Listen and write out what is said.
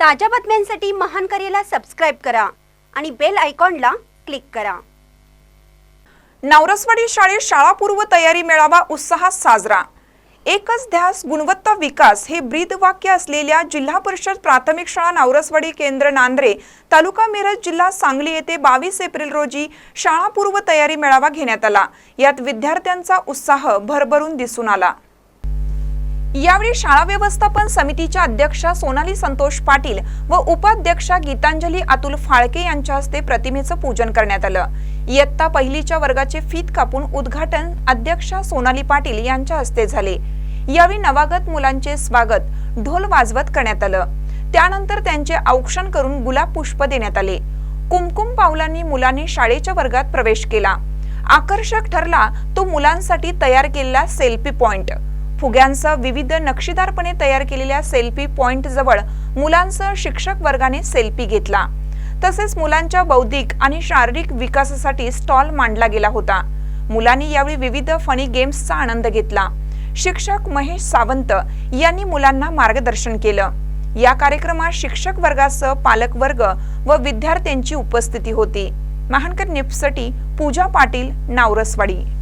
ताज्या बातम्यांसाठी महान करेला सबस्क्राईब करा आणि बेल आयकॉनला क्लिक करा. नवरसवाडी शाळेत शाळापूर्व तयारी मेळावा उत्साहात साजरा. एकच ध्यास गुणवत्ता विकास हे ब्रीद वाक्य असलेल्या जिल्हा परिषद प्राथमिक शाळा नवरसवाडी केंद्र नांद्रे तालुका मिरज जिल्हा सांगली येथे बावीस एप्रिल रोजी शाळापूर्व तयारी मेळावा घेण्यात आला. यात विद्यार्थ्यांचा उत्साह भरभरून दिसून आला. यावेळी शाळा व्यवस्थापन समितीच्या अध्यक्षा सोनाली संतोष पाटील व उपाध्यक्षा गीतांजली अतुल फाळके यांच्या हस्ते प्रतिमेचं पूजन करण्यात आलं. इयत्ता पहिलीच्या वर्गाचे फीत कापून उद्घाटन अध्यक्षा सोनाली पाटील यांच्या हस्ते झाले. यावेळी नवागत मुलांचे स्वागत ढोल वाजवत करण्यात आलं. त्यानंतर त्यांचे औक्षण करून गुलाब पुष्प देण्यात आले. कुमकुम पावलांनी मुलांनी शाळेच्या वर्गात प्रवेश केला. आकर्षक ठरला तो मुलांसाठी तयार केलेला सेल्फी पॉइंट. फुग्यांसह विविध नक्षीदारपणे तयार केलेल्या सेल्फी पॉइंट जवळ मुलांसह शिक्षक वर्गाने सेल्फी घेतला. तसेच मुलांच्या बौद्धिक आणि शारीरिक विकासासाठी स्टॉल मांडला गेला होता. मुलांनी यावेळी विविध फनी गेम्सचा आनंद घेतला. शिक्षक महेश सावंत यांनी मुलांना मार्गदर्शन केलं. या कार्यक्रमात शिक्षक वर्गासह पालक वर्ग व विद्यार्थ्यांची उपस्थिती होती. महानकर निप्ससाठी पूजा पाटील नावरसवाडी.